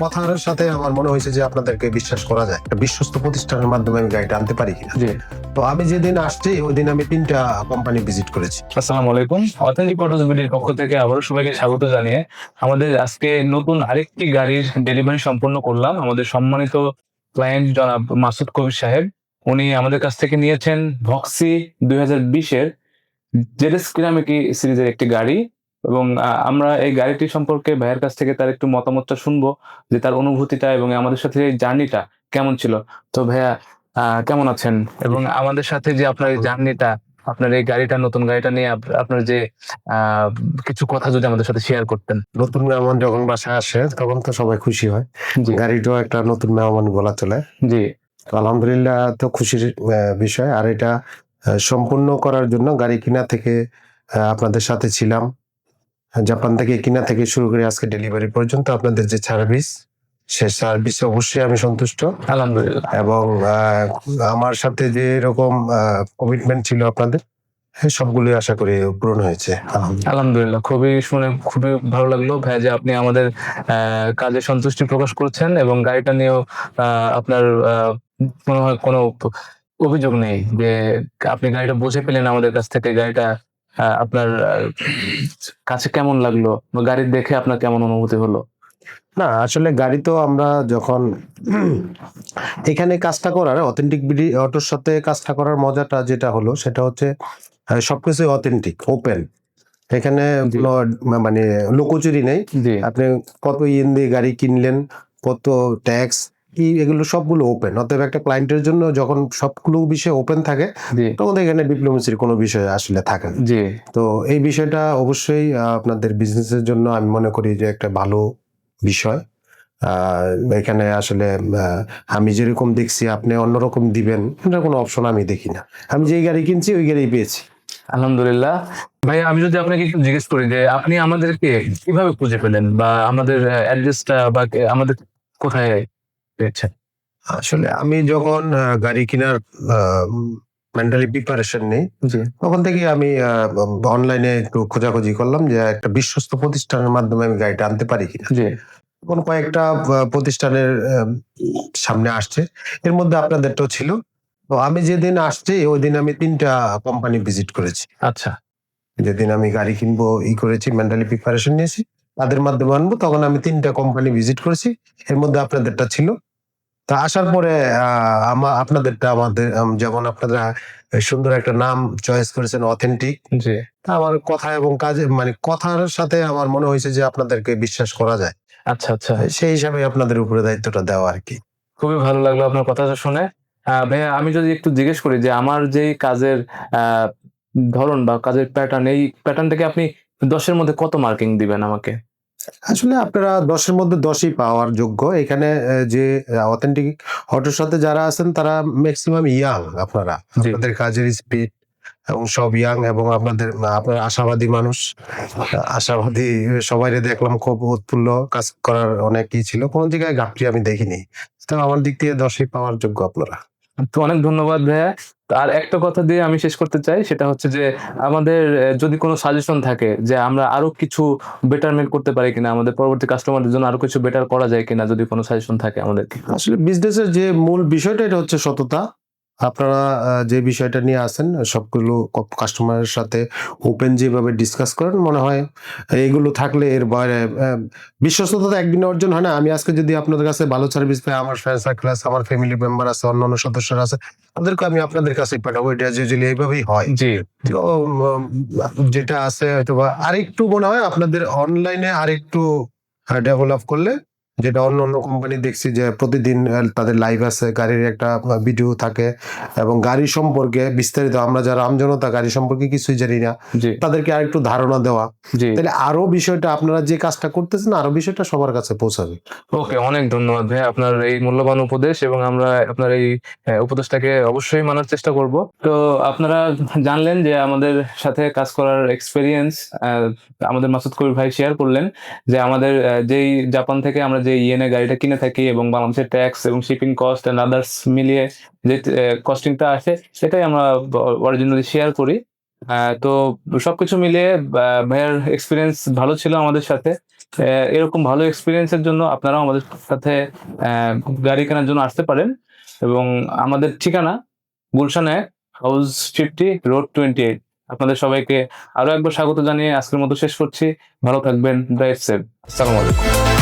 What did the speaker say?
কথার সাথে আমার মনে হয়েছে যে আপনাদেরকে বিশ্বাস করা যায়। একটা বিশ্বস্ত প্রতিষ্ঠানের মাধ্যমে আমি গাড়িটা আনতে পারি কিনা। জি। তো আমি যেদিন আসছি ওই দিন আমি তিনটা কোম্পানি ভিজিট করেছি। আসসালামু আলাইকুম। অথেন্টিক অটোস বিডির পক্ষ থেকে আবারও সবাইকে স্বাগত জানিয়ে আমাদের আজকে নতুন আরেকটি গাড়ির ডেলিভারি সম্পন্ন করলাম। আমাদের সম্মানিত ক্লায়েন্ট জনাব মাসুদ কবির সাহেব উনি আমাদের কাছ থেকে নিয়েছেন ভক্সি দুই হাজার বিশের জেডেস কিরামিকি সিরিজের একটি গাড়ি। এবং আমরা এই গাড়িটি সম্পর্কে ভাইয়ের কাছ থেকে তার একটু মতামতটা শুনব যে তার অনুভূতিটা এবং আমাদের সাথে এই জার্নিটা কেমন ছিল। তো ভাইয়া কেমন আছেন? এবং আমাদের সাথে যে আপনার এই জার্নিটা আপনার এই গাড়িটা নতুন গাড়িটা নিয়ে আপনার যে কিছু কথা যদি আমাদের সাথে শেয়ার করতেন। নতুন মেহমান যখন বাসায় আসে তখন তো সবাই খুশি হয়। গাড়িটাও একটা নতুন মেহমান বলা চলে জি। আলহামদুলিল্লাহ তো খুশির বিষয়। আর এটা সম্পূর্ণ করার জন্য গাড়ি কিনা থেকে আপনাদের সাথে ছিলাম। জাপান থেকে কিনা থেকে শুরু করে আজকে ডেলিভারি পর্যন্ত আপনাদের যে সার্ভিস সে সার্ভিসে অবশ্যই আমি সন্তুষ্ট আলহামদুলিল্লাহ এবং আমার সাথে যে এরকম কমিটমেন্ট ছিল আপনাদের হ্যাঁ, সবগুলোই আশা করি পূরণ হয়েছে আলহামদুলিল্লাহ। খুবই শুনে খুবই ভালো লাগল ভাই যে আপনি আমাদের আহ, কাজে সন্তুষ্টি প্রকাশ করছেন এবং গাড়িটা নিয়েও আহ, আপনার আহ, মনে হয় কোনো অভিযোগ নেই যে আপনি গাড়িটা বুঝে পেলেন আমাদের কাছ থেকে গাড়িটা আপনার কাছে কেমন লাগল? বা গাড়ি দেখে আপনার কেমন অনুভূতি হলো? না আসলে গাড়ি তো আমরা যখন এখানে কাজটা করার অথেন্টিক বিডি অটোর সাথে কাজটা করার মজাটা যেটা হলো সেটা হচ্ছে সবকিছু অথেন্টিক ওপেন এখানে। মানে লুকোচুরি নেই। আপনি কত ইন দিয়ে গাড়ি কিনলেন কত ট্যাক্স কি এগুলো সবগুলো ওপেন অতএব একটা ক্লায়েন্টের জন্য যখন সবগুলো বিষয় ওপেন থাকে তখন এখানে ডিপ্লোমেসির কোনো বিষয় আসলে থাকে না। জি। তো এই বিষয়টা অবশ্যই আপনাদের বিজনেসের জন্য আমি মনে করি যে একটা ভালো বিষয়। এখানে আসলে আমি যেরকম দেখছি আপনি অন্যরকম দিবেন এটা কোনো অপশন আমি দেখি না। আমি যেই গাড়ি কিনছি ওই গাড়ি পেয়েছি। আলহামদুলিল্লাহ। ভাই আমি যদি আপনাকে একটু জিজ্ঞেস করি যে আপনি আমাদেরকে কীভাবে খুঁজে পেলেন? বা আমাদের অ্যাড্রেসটা বা আমাদের কোথায়? পেয়েছেন। আসলে আমি যখন আহ, গাড়ি কেনার মেন্টালি প্রিপারেশন নেই জি। তখন থেকে আমি অনলাইনে একটু খোঁজাখুঁজি করলাম যে একটা বিশ্বস্ত প্রতিষ্ঠানের মাধ্যমে আমি গাড়িটা আনতে পারি কিনা। জি। তখন কয়েকটা প্রতিষ্ঠানের আহ, সামনে আসছে। এর মধ্যে আপনাদেরটাও ছিল। তো আমি যেদিন আসছি ওই দিন আমি তিনটা কোম্পানি ভিজিট করেছি। আচ্ছা। যেদিন আমি গাড়ি কিনবো ই করেছি মেন্টালি প্রিপারেশন নিয়েছি। তাদের মাধ্যমে আনব। তখন আমি তিনটা কোম্পানি ভিজিট করেছি। এর মধ্যে আপনাদেরটা ছিল। তা আসার পরে আহ, আপনাদেরটা আমাদের যেমন আপনারা সুন্দর একটা নাম চয়েস করেছেন অথেন্টিক তা আমার কথা এবং কাজে মানে কথার সাথে আমার মনে হয়েছে যে আপনাদেরকে বিশ্বাস করা যায়। আচ্ছা আচ্ছা। সেই হিসাবে আপনাদের উপরে দায়িত্বটা দেওয়া আর কি। খুবই ভালো লাগল আপনার কথাটা শুনে। আহ, ভাইয়া আমি যদি একটু জিজ্ঞেস করি যে আমার যেই কাজের আহ, ধরন বা কাজের প্যাটার্ন এই প্যাটার্নটাকে আপনি দশের মধ্যে কত মার্কিং দিবেন আমাকে? আসলে আপনারা দশের মধ্যে দশই পাওয়ার যোগ্য। এখানে যে অথেন্টিক অটোর সাথে যারা আছেন তারা ম্যাক্সিমাম ইয়াং আপনারা। আপনাদের কাজের স্পিড এবং সব ইয়াং এবং আপনাদের আপনার আশাবাদী মানুষ। আশাবাদী সবাই দেখলাম খুব উৎফুল্ল কাজ করার অনেক ই ছিল। কোনো জায়গায় ঘাটতি আমি দেখিনি। তো আমার দিক থেকে দশই পাওয়ার যোগ্য আপনারা। অনেক ধন্যবাদ ভাইয়া। আর একটা কথা দিয়ে আমি শেষ করতে চাই, সেটা হচ্ছে যে আমাদের যদি কোনো সাজেশন থাকে যে আমরা আরও কিছু বেটারমেন্ট করতে পারি কিনা, আমাদের পরবর্তী কাস্টমারদের জন্য আরও কিছু বেটার করা যায় কিনা, যদি কোনো সাজেশন থাকে আমাদের। আসলে বিজনেসের যে মূল বিষয়টা, এটা হচ্ছে সততা। আপনারা যে বিষয়টা নিয়ে আসেন সবগুলো কাস্টমারের সাথে ওপেন যেভাবে ডিসকাস করেন মনে হয় এগুলো থাকলে এর বাইরে বিশ্বস্ততা তো একদিনে অর্জন হয় না। আমি আজকে যদি আপনাদের কাছে ভালো সার্ভিস পাই আমার ফ্রেন্ড সার্কেল আছে আমার ফ্যামিলি মেম্বার আছে অন্যান্য সদস্যরা আছে তাদেরকে আমি আপনাদের কাছে পাঠাবো। এটা যদি এইভাবেই হয়। জি। তো যেটা আছে হয়তো বা আরেকটু মনে হয় আপনাদের অনলাইনে আরেকটু ডেভেলপ করলে যেটা অন্য অন্য কোম্পানি দেখছি যে প্রতিদিন তাদের লাইভ আছে গাড়ির একটা ভিডিও থাকে এবং গাড়ি সম্পর্কে বিস্তারিত আমরা যারা আমজনতা গাড়ি সম্পর্কে কিছুই জানি না তাদেরকে আরেকটু ধারণা দেওয়া। তাহলে আরও বিষয়টা আপনারা যে কাজটা করতেছেন আরও বিষয়টা সবার কাছে পৌঁছাবে। ওকে অনেক ধন্যবাদ ভাই আপনার এই মূল্যবান উপদেশ এবং আমরা আপনার এই উপদেশটাকে অবশ্যই মানার চেষ্টা করব। তো আপনারা জানলেন যে আমাদের সাথে কাজ করার এক্সপেরিয়েন্স আমাদের মাসুদ কবির ভাই শেয়ার করলেন যে আমাদের যেই জাপান থেকে আমরা যে ইএনএ গাড়িটা কিনে থাকি এবং বাংলাদেশের ট্যাক্স এবং শিপিং কস্ট এন্ড আদার্স মিলিয়ে যে কস্টিংটা আসে সেটাই আমরা অরিজিনালি শেয়ার করি। তো সবকিছু মিলিয়ে ভাইয়ার এক্সপিরিয়েন্স ভালো ছিল আমাদের সাথে। এরকম ভালো এক্সপিরিয়েন্সের জন্য আপনারাও আমাদের সাথে গাড়ি কেনার জন্য আসতে পারেন। এবং আমাদের ঠিকানা গুলশান এক, house fifty, road twenty eight আপনাদের সবাইকে আরও একবার স্বাগত জানিয়ে আজকের মতো শেষ করছি। ভালো থাকবেন ড্রাইভ সেভ আসসালামু আলাইকুম।